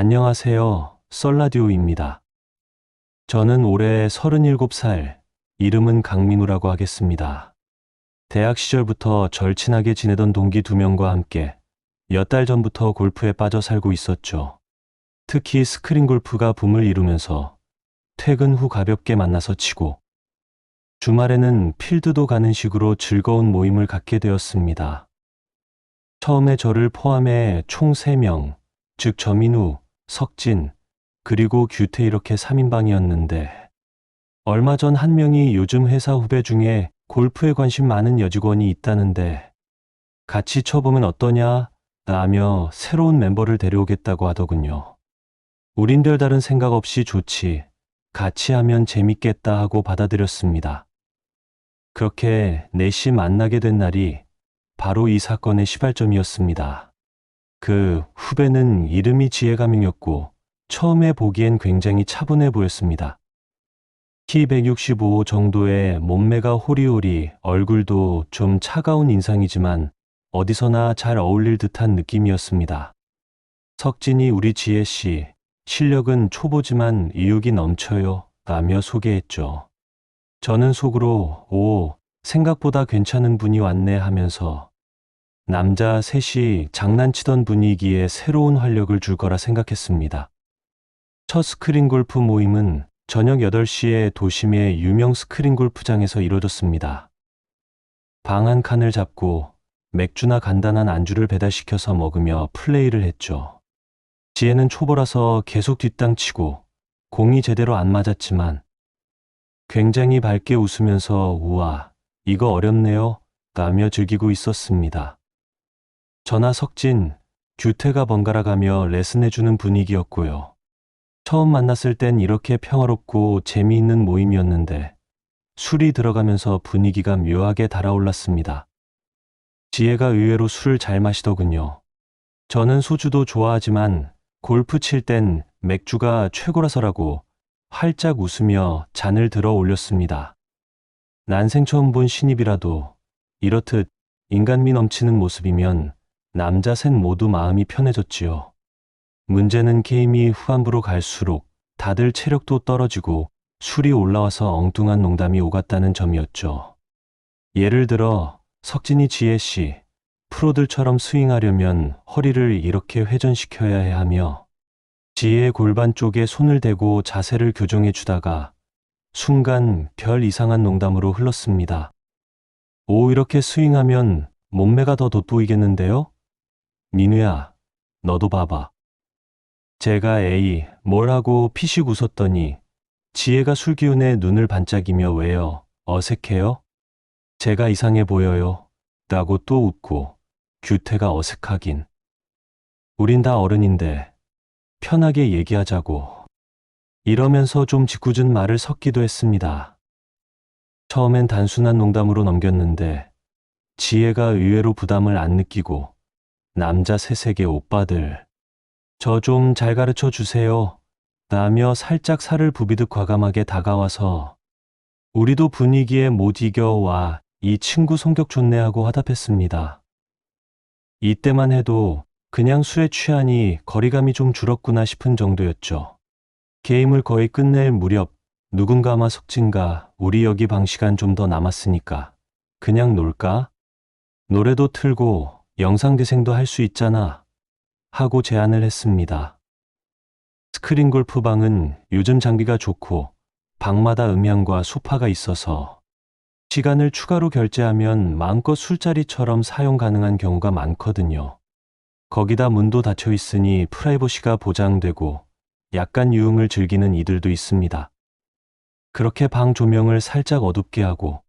안녕하세요. 썰라디오입니다. 저는 올해 37살, 이름은 강민우라고 하겠습니다. 대학 시절부터 절친하게 지내던 동기 두 명과 함께 몇 달 전부터 골프에 빠져 살고 있었죠. 특히 스크린 골프가 붐을 이루면서 퇴근 후 가볍게 만나서 치고 주말에는 필드도 가는 식으로 즐거운 모임을 갖게 되었습니다. 처음에 저를 포함해 총 3명, 즉 저민우, 석진, 그리고 규태 이렇게 3인방이었는데 얼마 전 한 명이 요즘 회사 후배 중에 골프에 관심 많은 여직원이 있다는데 같이 쳐보면 어떠냐 라며 새로운 멤버를 데려오겠다고 하더군요. 우린 별다른 생각 없이 좋지. 같이 하면 재밌겠다 하고 받아들였습니다. 그렇게 넷이 만나게 된 날이 바로 이 사건의 시발점이었습니다. 그 후배는 이름이 지혜가명이었고 처음에 보기엔 굉장히 차분해 보였습니다. 키 165 정도의 몸매가 호리호리, 얼굴도 좀 차가운 인상이지만 어디서나 잘 어울릴 듯한 느낌이었습니다. 석진이 우리 지혜 씨, 실력은 초보지만 의욕이 넘쳐요. 라며 소개했죠. 저는 속으로, 오, 생각보다 괜찮은 분이 왔네 하면서 남자 셋이 장난치던 분위기에 새로운 활력을 줄 거라 생각했습니다. 첫 스크린 골프 모임은 저녁 8시에 도심의 유명 스크린 골프장에서 이루어졌습니다. 방 한 칸을 잡고 맥주나 간단한 안주를 배달시켜서 먹으며 플레이를 했죠. 지혜는 초보라서 계속 뒷땅치고 공이 제대로 안 맞았지만 굉장히 밝게 웃으면서 우와, 이거 어렵네요. 라며 즐기고 있었습니다. 저나 석진, 규태가 번갈아 가며 레슨해주는 분위기였고요. 처음 만났을 땐 이렇게 평화롭고 재미있는 모임이었는데 술이 들어가면서 분위기가 묘하게 달아올랐습니다. 지혜가 의외로 술을 잘 마시더군요. 저는 소주도 좋아하지만 골프 칠 땐 맥주가 최고라서라고 활짝 웃으며 잔을 들어 올렸습니다. 난생 처음 본 신입이라도 이렇듯 인간미 넘치는 모습이면 남자 셋 모두 마음이 편해졌지요. 문제는 게임이 후반부로 갈수록 다들 체력도 떨어지고 술이 올라와서 엉뚱한 농담이 오갔다는 점이었죠. 예를 들어 석진이 지혜 씨, 프로들처럼 스윙하려면 허리를 이렇게 회전시켜야 해 하며 지혜의 골반 쪽에 손을 대고 자세를 교정해 주다가 순간 별 이상한 농담으로 흘렀습니다. 오, 이렇게 스윙하면 몸매가 더 돋보이겠는데요? 민우야, 너도 봐봐. 제가 에이, 뭘 하고 피식 웃었더니 지혜가 술기운에 눈을 반짝이며 왜요? 어색해요? 제가 이상해 보여요. 라고 또 웃고 규태가 어색하긴. 우린 다 어른인데 편하게 얘기하자고. 이러면서 좀 짓궂은 말을 섞기도 했습니다. 처음엔 단순한 농담으로 넘겼는데 지혜가 의외로 부담을 안 느끼고 남자 셋에게 오빠들 저 좀 잘 가르쳐 주세요. 라며 살짝 살을 부비듯 과감하게 다가와서 우리도 분위기에 못 이겨와 이 친구 성격 좋네 하고 화답했습니다. 이때만 해도 그냥 술에 취하니 거리감이 좀 줄었구나 싶은 정도였죠. 게임을 거의 끝낼 무렵 누군가 아마 석진가 우리 여기 방 시간 좀 더 남았으니까 그냥 놀까? 노래도 틀고 영상 대생도 할 수 있잖아. 하고 제안을 했습니다. 스크린 골프방은 요즘 장비가 좋고 방마다 음향과 소파가 있어서 시간을 추가로 결제하면 마음껏 술자리처럼 사용 가능한 경우가 많거든요. 거기다 문도 닫혀 있으니 프라이버시가 보장되고 약간 유흥을 즐기는 이들도 있습니다. 그렇게 방 조명을 살짝 어둡게 하고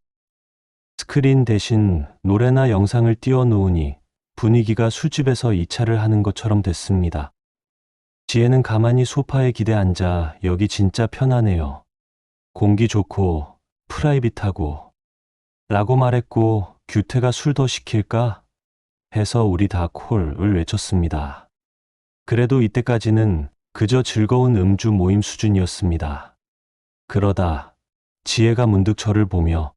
스크린 대신 노래나 영상을 띄워 놓으니 분위기가 술집에서 2차를 하는 것처럼 됐습니다. 지혜는 가만히 소파에 기대 앉아 여기 진짜 편하네요. 공기 좋고 프라이빗하고 라고 말했고 규태가 술 더 시킬까? 해서 우리 다 콜을 외쳤습니다. 그래도 이때까지는 그저 즐거운 음주 모임 수준이었습니다. 그러다 지혜가 문득 저를 보며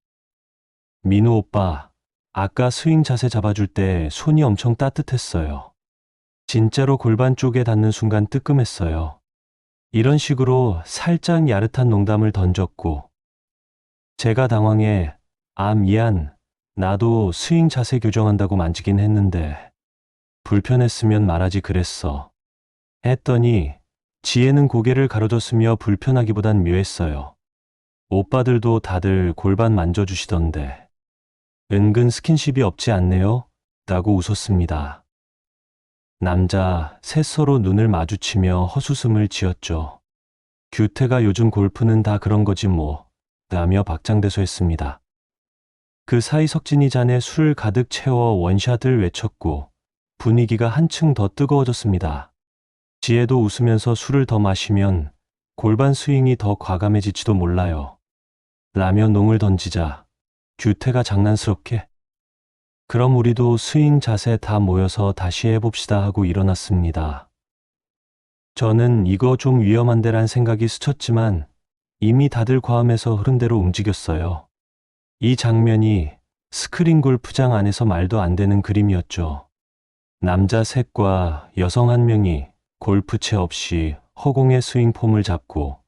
민우 오빠, 아까 스윙 자세 잡아줄 때 손이 엄청 따뜻했어요. 진짜로 골반 쪽에 닿는 순간 뜨끔했어요. 이런 식으로 살짝 야릇한 농담을 던졌고, 제가 당황해, 아, 미안. 나도 스윙 자세 교정한다고 만지긴 했는데, 불편했으면 말하지 그랬어. 했더니, 지혜는 고개를 가로졌으며 불편하기보단 묘했어요. 오빠들도 다들 골반 만져주시던데, 은근 스킨십이 없지 않네요? 라고 웃었습니다. 남자 셋 서로 눈을 마주치며 헛웃음을 지었죠. 규태가 요즘 골프는 다 그런 거지 뭐, 라며 박장대소했습니다. 그 사이 석진이 잔에 술을 가득 채워 원샷을 외쳤고 분위기가 한층 더 뜨거워졌습니다. 지혜도 웃으면서 술을 더 마시면 골반 스윙이 더 과감해질지도 몰라요. 라며 농을 던지자 규태가 장난스럽게 그럼 우리도 스윙 자세 다 모여서 다시 해봅시다 하고 일어났습니다. 저는 이거 좀 위험한데란 생각이 스쳤지만 이미 다들 과음해서 흐름대로 움직였어요. 이 장면이 스크린 골프장 안에서 말도 안 되는 그림이었죠. 남자 셋과 여성 한 명이 골프채 없이 허공의 스윙 폼을 잡고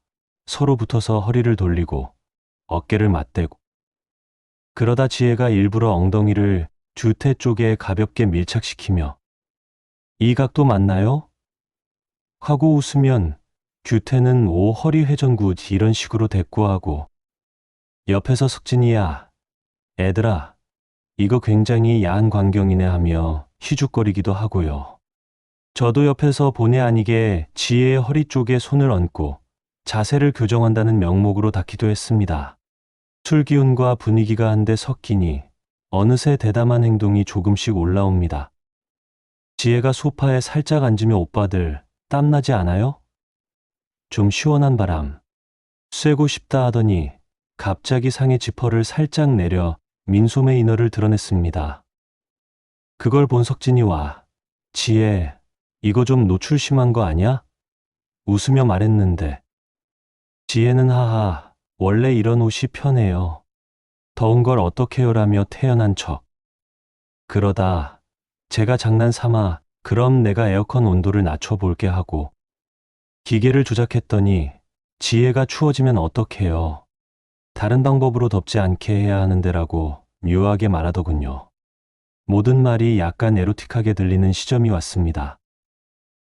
서로 붙어서 허리를 돌리고 어깨를 맞대고 그러다 지혜가 일부러 엉덩이를 주태 쪽에 가볍게 밀착시키며 이 각도 맞나요? 하고 웃으면 규태는 오 허리 회전구 이런 식으로 대꾸하고 옆에서 석진이야 애들아 이거 굉장히 야한 광경이네 하며 희죽거리기도 하고요. 저도 옆에서 본의 아니게 지혜의 허리 쪽에 손을 얹고 자세를 교정한다는 명목으로 닿기도 했습니다. 술 기운과 분위기가 한데 섞이니 어느새 대담한 행동이 조금씩 올라옵니다. 지혜가 소파에 살짝 앉으며 오빠들 땀나지 않아요? 좀 시원한 바람. 쐬고 싶다 하더니 갑자기 상의 지퍼를 살짝 내려 민소매 이너를 드러냈습니다. 그걸 본 석진이 와. 지혜, 이거 좀 노출 심한 거 아니야? 웃으며 말했는데. 지혜는 하하, 원래 이런 옷이 편해요. 더운 걸 어떡해요라며 태연한 척. 그러다 제가 장난 삼아 그럼 내가 에어컨 온도를 낮춰볼게 하고 기계를 조작했더니 지혜가 추워지면 어떡해요. 다른 방법으로 덥지 않게 해야 하는데라고 묘하게 말하더군요. 모든 말이 약간 에로틱하게 들리는 시점이 왔습니다.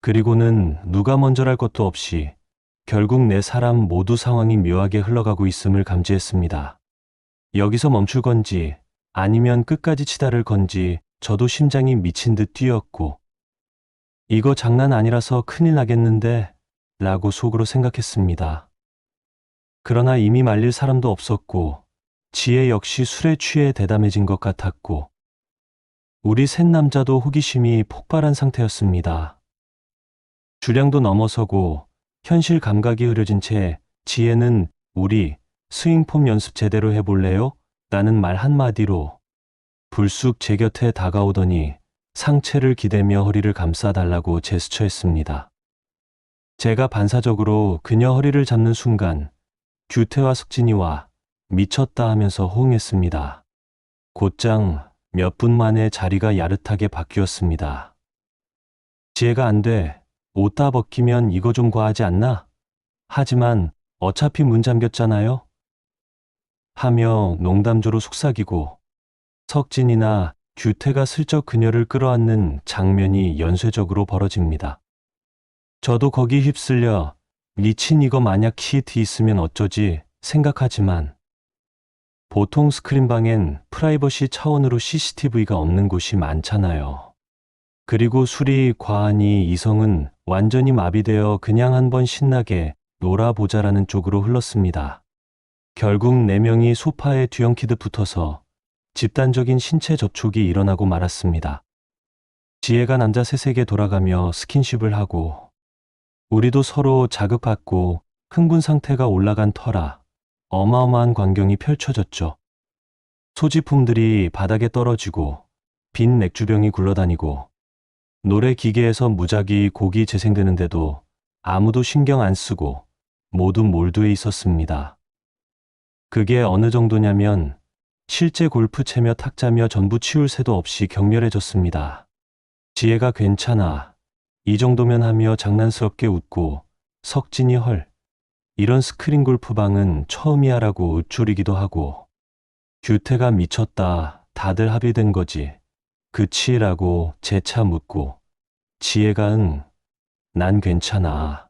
그리고는 누가 먼저랄 것도 없이 결국 네 사람 모두 상황이 묘하게 흘러가고 있음을 감지했습니다. 여기서 멈출 건지 아니면 끝까지 치달을 건지 저도 심장이 미친 듯 뛰었고 이거 장난 아니라서 큰일 나겠는데 라고 속으로 생각했습니다. 그러나 이미 말릴 사람도 없었고 지혜 역시 술에 취해 대담해진 것 같았고 우리 셋 남자도 호기심이 폭발한 상태였습니다. 주량도 넘어서고 현실 감각이 흐려진 채 지혜는 우리 스윙폼 연습 제대로 해볼래요? 라는 말 한마디로 불쑥 제 곁에 다가오더니 상체를 기대며 허리를 감싸달라고 제스처했습니다. 제가 반사적으로 그녀 허리를 잡는 순간 규태와 석진이와 미쳤다 하면서 호응했습니다. 곧장 몇 분 만에 자리가 야릇하게 바뀌었습니다. 지혜가 안 돼. 옷다 벗기면 이거 좀 과하지 않나? 하지만 어차피 문 잠겼잖아요? 하며 농담조로 속삭이고 석진이나 규태가 슬쩍 그녀를 끌어안는 장면이 연쇄적으로 벌어집니다. 저도 거기 휩쓸려 미친 이거 만약 키트 있으면 어쩌지 생각하지만 보통 스크린방엔 프라이버시 차원으로 CCTV가 없는 곳이 많잖아요. 그리고 술이 과하니 이성은 완전히 마비되어 그냥 한번 신나게 놀아보자라는 쪽으로 흘렀습니다. 결국 네 명이 소파에 뒤엉키듯 붙어서 집단적인 신체 접촉이 일어나고 말았습니다. 지혜가 남자 셋에게 돌아가며 스킨십을 하고 우리도 서로 자극받고 흥분 상태가 올라간 터라 어마어마한 광경이 펼쳐졌죠. 소지품들이 바닥에 떨어지고 빈 맥주병이 굴러다니고 노래 기계에서 무작위 곡이 재생되는데도 아무도 신경 안 쓰고 모두 몰두해 있었습니다. 그게 어느 정도냐면 실제 골프 채며 탁자며 전부 치울 새도 없이 격렬해졌습니다. 지혜가 괜찮아. 이 정도면 하며 장난스럽게 웃고 석진이 헐. 이런 스크린 골프방은 처음이야라고 우쭐이기도 하고 규태가 미쳤다. 다들 합의된 거지. 그치라고 재차 묻고 지혜가 응. 난 괜찮아.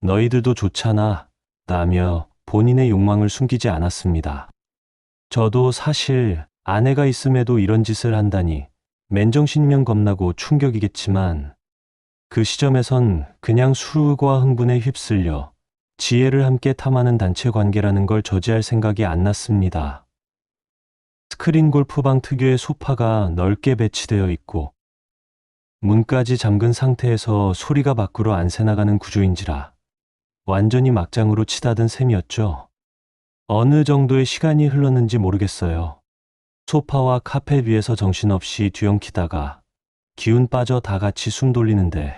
너희들도 좋잖아. 라며 본인의 욕망을 숨기지 않았습니다. 저도 사실 아내가 있음에도 이런 짓을 한다니 맨정신이면 겁나고 충격이겠지만 그 시점에선 그냥 술과 흥분에 휩쓸려 지혜를 함께 탐하는 단체 관계라는 걸 저지할 생각이 안 났습니다. 스크린 골프방 특유의 소파가 넓게 배치되어 있고 문까지 잠근 상태에서 소리가 밖으로 안 새나가는 구조인지라 완전히 막장으로 치닫은 셈이었죠. 어느 정도의 시간이 흘렀는지 모르겠어요. 소파와 카펫 위에서 정신없이 뒤엉키다가 기운 빠져 다 같이 숨 돌리는데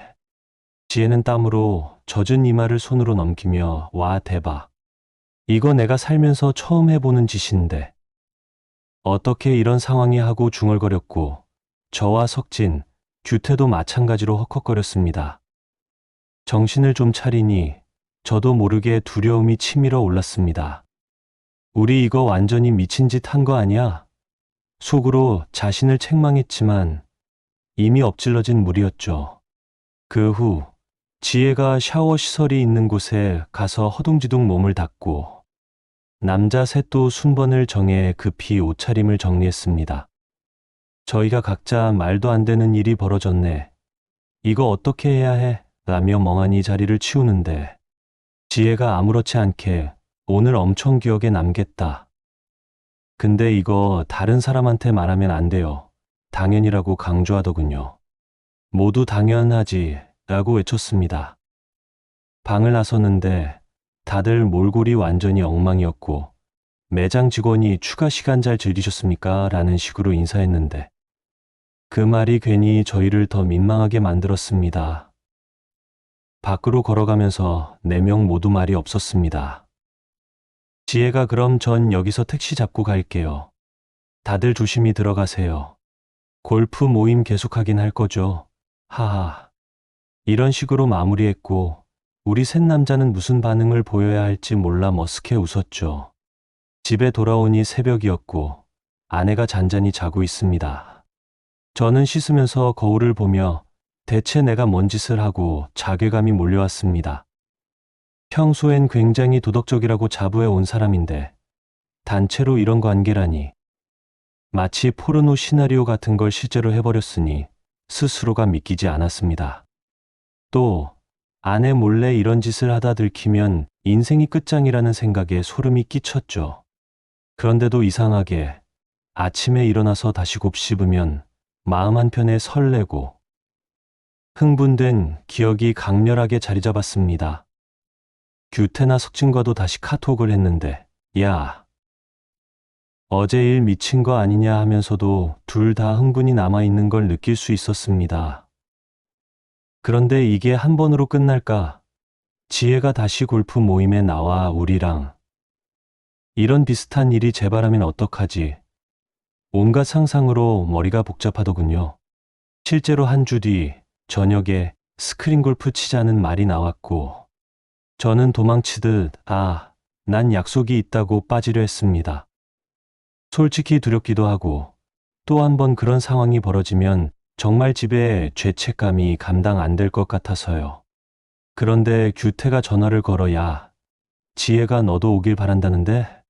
지혜는 땀으로 젖은 이마를 손으로 넘기며 와 대박. 이거 내가 살면서 처음 해보는 짓인데 어떻게 이런 상황이 하고 중얼거렸고 저와 석진, 규태도 마찬가지로 헉헉거렸습니다. 정신을 좀 차리니 저도 모르게 두려움이 치밀어 올랐습니다. 우리 이거 완전히 미친 짓 한 거 아니야? 속으로 자신을 책망했지만 이미 엎질러진 물이었죠. 그 후 지혜가 샤워 시설이 있는 곳에 가서 허둥지둥 몸을 닦고 남자 셋도 순번을 정해 급히 옷차림을 정리했습니다. 저희가 각자 말도 안 되는 일이 벌어졌네. 이거 어떻게 해야 해? 라며 멍하니 자리를 치우는데 지혜가 아무렇지 않게 오늘 엄청 기억에 남겠다. 근데 이거 다른 사람한테 말하면 안 돼요. 당연이라고 강조하더군요. 모두 당연하지 라고 외쳤습니다. 방을 나섰는데 다들 몰골이 완전히 엉망이었고 매장 직원이 추가 시간 잘 즐기셨습니까? 라는 식으로 인사했는데 그 말이 괜히 저희를 더 민망하게 만들었습니다. 밖으로 걸어가면서 네 명 모두 말이 없었습니다. 지혜가 그럼 전 여기서 택시 잡고 갈게요. 다들 조심히 들어가세요. 골프 모임 계속하긴 할 거죠. 하하. 이런 식으로 마무리했고 우리 셋 남자는 무슨 반응을 보여야 할지 몰라 머쓱해 웃었죠. 집에 돌아오니 새벽이었고 아내가 잔잔히 자고 있습니다. 저는 씻으면서 거울을 보며 대체 내가 뭔 짓을 하고 자괴감이 몰려왔습니다. 평소엔 굉장히 도덕적이라고 자부해 온 사람인데 단체로 이런 관계라니 마치 포르노 시나리오 같은 걸 실제로 해버렸으니 스스로가 믿기지 않았습니다. 또 아내 몰래 이런 짓을 하다 들키면 인생이 끝장이라는 생각에 소름이 끼쳤죠. 그런데도 이상하게 아침에 일어나서 다시 곱씹으면 마음 한편에 설레고 흥분된 기억이 강렬하게 자리 잡았습니다. 규태나 석진과도 다시 카톡을 했는데, 야, 어제 일 미친 거 아니냐 하면서도 둘 다 흥분이 남아있는 걸 느낄 수 있었습니다. 그런데 이게 한 번으로 끝날까? 지혜가 다시 골프 모임에 나와 우리랑 이런 비슷한 일이 재발하면 어떡하지? 온갖 상상으로 머리가 복잡하더군요. 실제로 한 주 뒤 저녁에 스크린 골프 치자는 말이 나왔고 저는 도망치듯 아, 난 약속이 있다고 빠지려 했습니다. 솔직히 두렵기도 하고 또 한 번 그런 상황이 벌어지면 정말 집에 죄책감이 감당 안 될 것 같아서요. 그런데 규태가 전화를 걸어 야, 지혜가 너도 오길 바란다는데?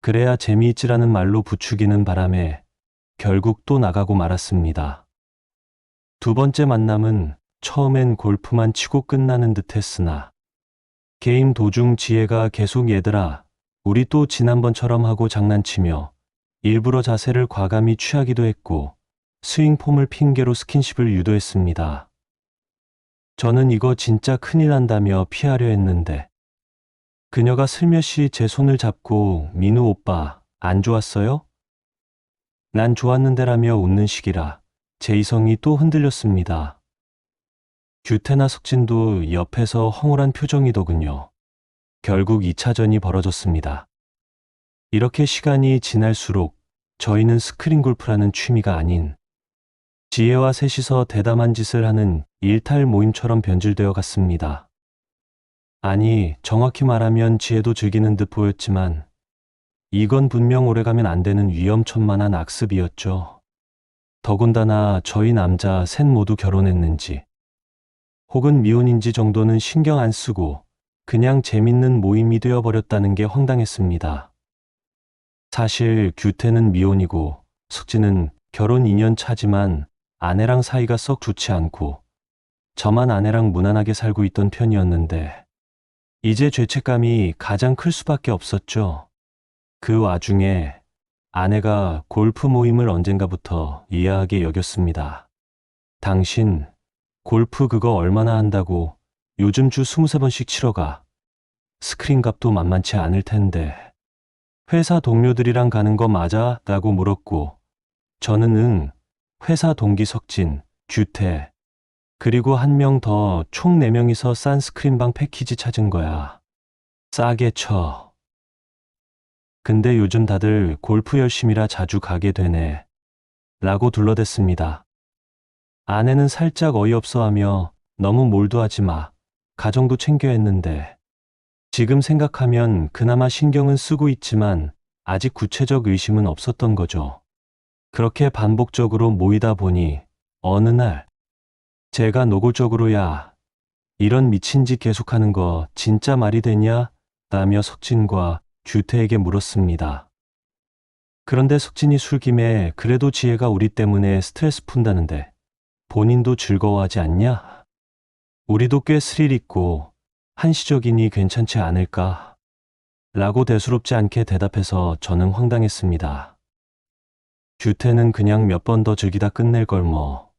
그래야 재미있지라는 말로 부추기는 바람에 결국 또 나가고 말았습니다. 두 번째 만남은 처음엔 골프만 치고 끝나는 듯 했으나 게임 도중 지혜가 계속 얘들아 우리 또 지난번처럼 하고 장난치며 일부러 자세를 과감히 취하기도 했고 스윙폼을 핑계로 스킨십을 유도했습니다. 저는 이거 진짜 큰일 난다며 피하려 했는데 그녀가 슬며시 제 손을 잡고 민우 오빠 안 좋았어요? 난 좋았는데라며 웃는 시기라 제 이성이 또 흔들렸습니다. 규태나 석진도 옆에서 황홀한 표정이더군요. 결국 2차전이 벌어졌습니다. 이렇게 시간이 지날수록 저희는 스크린 골프라는 취미가 아닌 지혜와 셋이서 대담한 짓을 하는 일탈 모임처럼 변질되어 갔습니다. 아니, 정확히 말하면 지혜도 즐기는 듯 보였지만, 이건 분명 오래가면 안 되는 위험천만한 악습이었죠. 더군다나 저희 남자 셋 모두 결혼했는지, 혹은 미혼인지 정도는 신경 안 쓰고 그냥 재밌는 모임이 되어버렸다는 게 황당했습니다. 사실 규태는 미혼이고 숙지는 결혼 2년 차지만 아내랑 사이가 썩 좋지 않고 저만 아내랑 무난하게 살고 있던 편이었는데 이제 죄책감이 가장 클 수밖에 없었죠. 그 와중에 아내가 골프 모임을 언젠가부터 이해하게 여겼습니다. 당신 골프 그거 얼마나 한다고 요즘 주 23번씩 치러 가. 스크린 값도 만만치 않을 텐데. 회사 동료들이랑 가는 거 맞아? 라고 물었고, 저는 응, 회사 동기 석진, 규태, 그리고 한 명 더 총 4명이서 싼 스크린방 패키지 찾은 거야. 싸게 쳐. 근데 요즘 다들 골프 열심히라 자주 가게 되네. 라고 둘러댔습니다. 아내는 살짝 어이없어 하며 너무 몰두하지 마. 가정도 챙겨 했는데. 지금 생각하면 그나마 신경은 쓰고 있지만 아직 구체적 의심은 없었던 거죠. 그렇게 반복적으로 모이다 보니 어느 날 제가 노골적으로 야 이런 미친 짓 계속하는 거 진짜 말이 되냐? 라며 석진과 규태에게 물었습니다. 그런데 석진이 술김에 그래도 지혜가 우리 때문에 스트레스 푼다는데 본인도 즐거워하지 않냐? 우리도 꽤 스릴 있고 한시적이니 괜찮지 않을까? 라고 대수롭지 않게 대답해서 저는 황당했습니다. 규태는 그냥 몇 번 더 즐기다 끝낼 걸 뭐.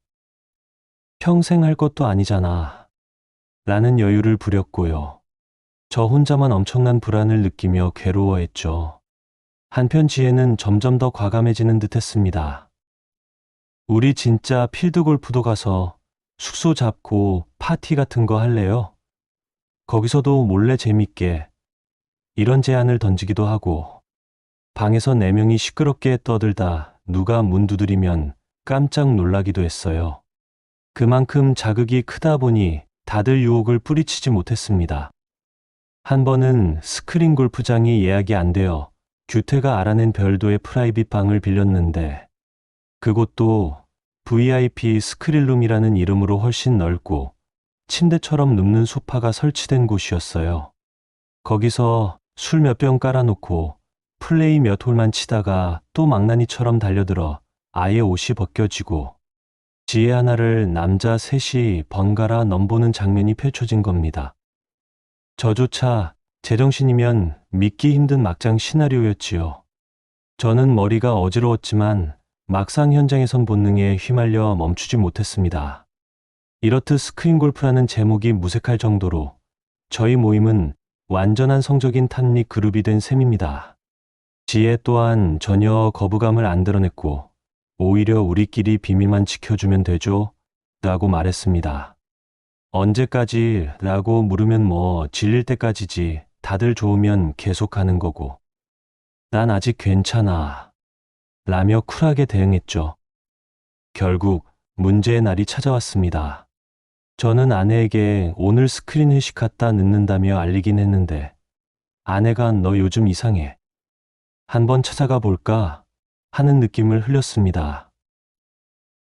평생 할 것도 아니잖아. 라는 여유를 부렸고요. 저 혼자만 엄청난 불안을 느끼며 괴로워했죠. 한편 지혜는 점점 더 과감해지는 듯 했습니다. 우리 진짜 필드 골프도 가서 숙소 잡고 파티 같은 거 할래요? 거기서도 몰래 재밌게 이런 제안을 던지기도 하고 방에서 네 명이 시끄럽게 떠들다 누가 문 두드리면 깜짝 놀라기도 했어요. 그만큼 자극이 크다 보니 다들 유혹을 뿌리치지 못했습니다. 한 번은 스크린 골프장이 예약이 안 되어 규태가 알아낸 별도의 프라이빗 방을 빌렸는데 그곳도 VIP 스크린룸이라는 이름으로 훨씬 넓고 침대처럼 눕는 소파가 설치된 곳이었어요. 거기서 술 몇 병 깔아놓고 플레이 몇 홀만 치다가 또 망나니처럼 달려들어 아예 옷이 벗겨지고 지혜 하나를 남자 셋이 번갈아 넘보는 장면이 펼쳐진 겁니다. 저조차 제정신이면 믿기 힘든 막장 시나리오였지요. 저는 머리가 어지러웠지만 막상 현장에선 본능에 휘말려 멈추지 못했습니다. 이렇듯 스크린 골프라는 제목이 무색할 정도로 저희 모임은 완전한 성적인 탐닉 그룹이 된 셈입니다. 지혜 또한 전혀 거부감을 안 드러냈고 오히려 우리끼리 비밀만 지켜주면 되죠? 라고 말했습니다. 언제까지? 라고 물으면 뭐 질릴 때까지지 다들 좋으면 계속하는 거고 난 아직 괜찮아 라며 쿨하게 대응했죠. 결국 문제의 날이 찾아왔습니다. 저는 아내에게 오늘 스크린 회식 갔다 늦는다며 알리긴 했는데 아내가 너 요즘 이상해. 한번 찾아가 볼까? 하는 느낌을 흘렸습니다.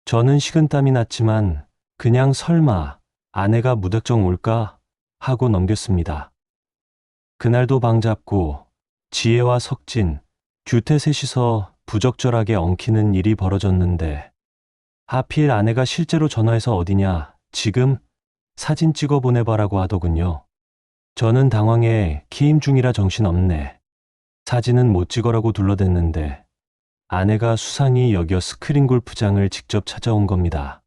저는 식은땀이 났지만 그냥 설마 아내가 무작정 올까? 하고 넘겼습니다. 그날도 방 잡고 지혜와 석진, 규태 셋이서 부적절하게 엉키는 일이 벌어졌는데 하필 아내가 실제로 전화해서 어디냐, 지금 사진 찍어 보내봐라고 하더군요. 저는 당황해 키임 중이라 정신없네. 사진은 못 찍어라고 둘러댔는데 아내가 수상히 여겨 스크린 골프장을 직접 찾아온 겁니다.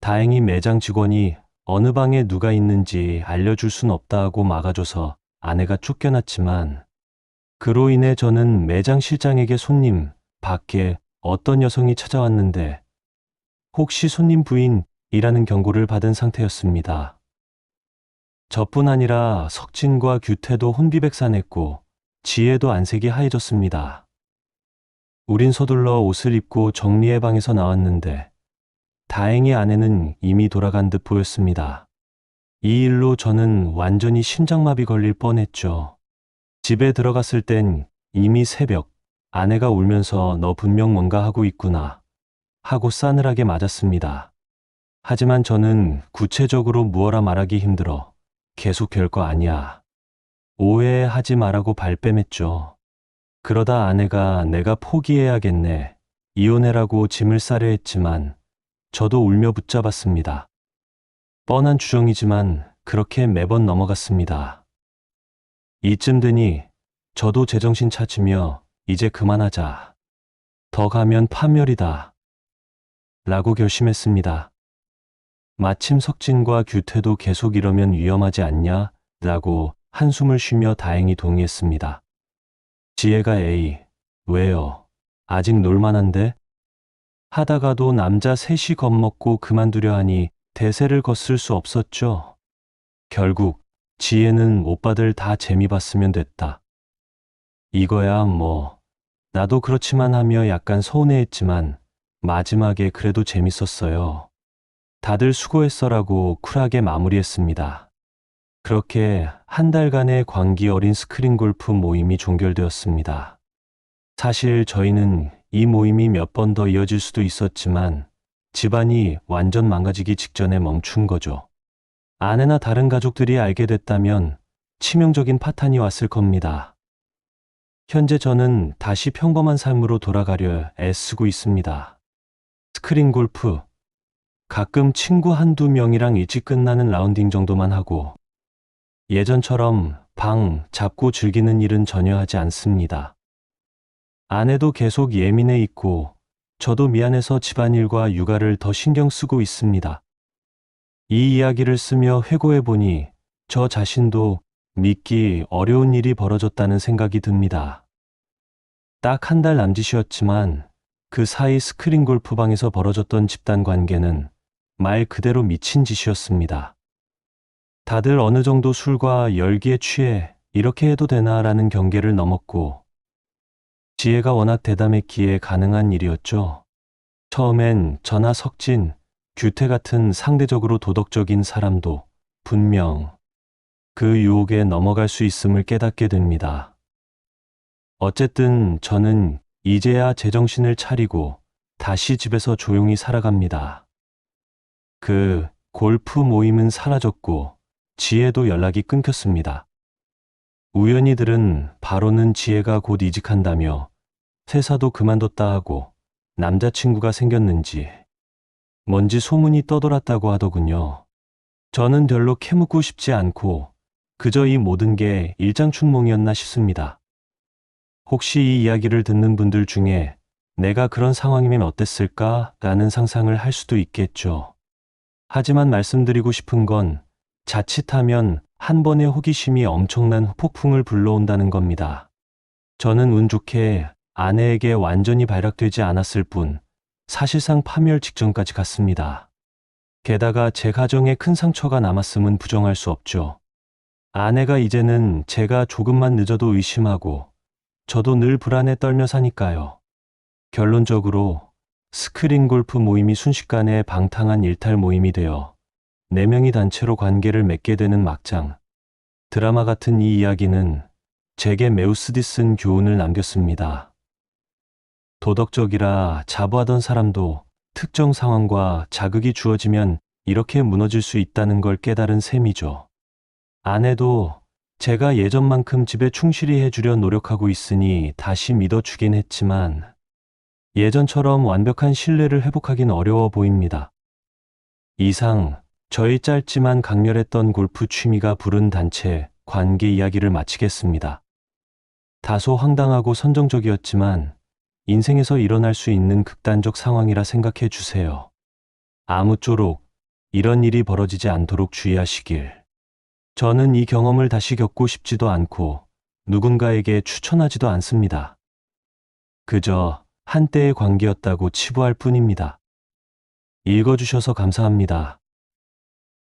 다행히 매장 직원이 어느 방에 누가 있는지 알려줄 순 없다고 막아줘서 아내가 쫓겨났지만 그로 인해 저는 매장 실장에게 손님 밖에 어떤 여성이 찾아왔는데 혹시 손님 부인 이라는 경고를 받은 상태였습니다. 저뿐 아니라 석진과 규태도 혼비백산했고 지혜도 안색이 하얘졌습니다. 우린 서둘러 옷을 입고 정리의 방에서 나왔는데 다행히 아내는 이미 돌아간 듯 보였습니다. 이 일로 저는 완전히 심장마비 걸릴 뻔했죠. 집에 들어갔을 땐 이미 새벽, 아내가 울면서 너 분명 뭔가 하고 있구나. 하고 싸늘하게 맞았습니다. 하지만 저는 구체적으로 무어라 말하기 힘들어. 계속 별거 아니야. 오해하지 말라고 발뺌했죠. 그러다 아내가 내가 포기해야겠네. 이혼해라고 짐을 싸려 했지만 저도 울며 붙잡았습니다. 뻔한 주정이지만 그렇게 매번 넘어갔습니다. 이쯤 되니 저도 제정신 차리며 이제 그만하자. 더 가면 파멸이다. 라고 결심했습니다. 마침 석진과 규태도 계속 이러면 위험하지 않냐? 라고 한숨을 쉬며 다행히 동의했습니다. 지혜가 에이, 왜요? 아직 놀만한데? 하다가도 남자 셋이 겁먹고 그만두려 하니 대세를 거슬 수 없었죠. 결국 지혜는 오빠들 다 재미 봤으면 됐다. 이거야 뭐 나도 그렇지만 하며 약간 서운해했지만 마지막에 그래도 재밌었어요. 다들 수고했어라고 쿨하게 마무리했습니다. 그렇게 한 달간의 광기 어린 스크린 골프 모임이 종결되었습니다. 사실 저희는 이 모임이 몇 번 더 이어질 수도 있었지만 집안이 완전 망가지기 직전에 멈춘 거죠. 아내나 다른 가족들이 알게 됐다면 치명적인 파탄이 왔을 겁니다. 현재 저는 다시 평범한 삶으로 돌아가려 애쓰고 있습니다. 스크린 골프. 가끔 친구 한두 명이랑 일찍 끝나는 라운딩 정도만 하고 예전처럼 방 잡고 즐기는 일은 전혀 하지 않습니다. 아내도 계속 예민해 있고 저도 미안해서 집안일과 육아를 더 신경 쓰고 있습니다. 이 이야기를 쓰며 회고해 보니 저 자신도 믿기 어려운 일이 벌어졌다는 생각이 듭니다. 딱 한 달 남짓이었지만 그 사이 스크린 골프방에서 벌어졌던 집단 관계는 말 그대로 미친 짓이었습니다. 다들 어느 정도 술과 열기에 취해 이렇게 해도 되나라는 경계를 넘었고 지혜가 워낙 대담했기에 가능한 일이었죠. 처음엔 저나 석진, 규태 같은 상대적으로 도덕적인 사람도 분명 그 유혹에 넘어갈 수 있음을 깨닫게 됩니다. 어쨌든 저는 이제야 제정신을 차리고 다시 집에서 조용히 살아갑니다. 그 골프 모임은 사라졌고 지혜도 연락이 끊겼습니다. 우연히들은 바로는 지혜가 곧 이직한다며 회사도 그만뒀다 하고 남자친구가 생겼는지 뭔지 소문이 떠돌았다고 하더군요. 저는 별로 캐묻고 싶지 않고 그저 이 모든 게 일장춘몽이었나 싶습니다. 혹시 이 이야기를 듣는 분들 중에 내가 그런 상황이면 어땠을까? 라는 상상을 할 수도 있겠죠. 하지만 말씀드리고 싶은 건 자칫하면 한 번의 호기심이 엄청난 폭풍을 불러온다는 겁니다. 저는 운 좋게 아내에게 완전히 발각되지 않았을 뿐 사실상 파멸 직전까지 갔습니다. 게다가 제 가정에 큰 상처가 남았음은 부정할 수 없죠. 아내가 이제는 제가 조금만 늦어도 의심하고 저도 늘 불안에 떨며 사니까요. 결론적으로 스크린 골프 모임이 순식간에 방탕한 일탈 모임이 되어 네 명이 단체로 관계를 맺게 되는 막장. 드라마 같은 이 이야기는 제게 매우 쓰디쓴 교훈을 남겼습니다. 도덕적이라 자부하던 사람도 특정 상황과 자극이 주어지면 이렇게 무너질 수 있다는 걸 깨달은 셈이죠. 아내도 제가 예전만큼 집에 충실히 해주려 노력하고 있으니 다시 믿어주긴 했지만 예전처럼 완벽한 신뢰를 회복하긴 어려워 보입니다. 이상 저희 짧지만 강렬했던 골프 취미가 부른 단체 관계 이야기를 마치겠습니다. 다소 황당하고 선정적이었지만 인생에서 일어날 수 있는 극단적 상황이라 생각해 주세요. 아무쪼록 이런 일이 벌어지지 않도록 주의하시길. 저는 이 경험을 다시 겪고 싶지도 않고 누군가에게 추천하지도 않습니다. 그저 한때의 관계였다고 치부할 뿐입니다. 읽어주셔서 감사합니다.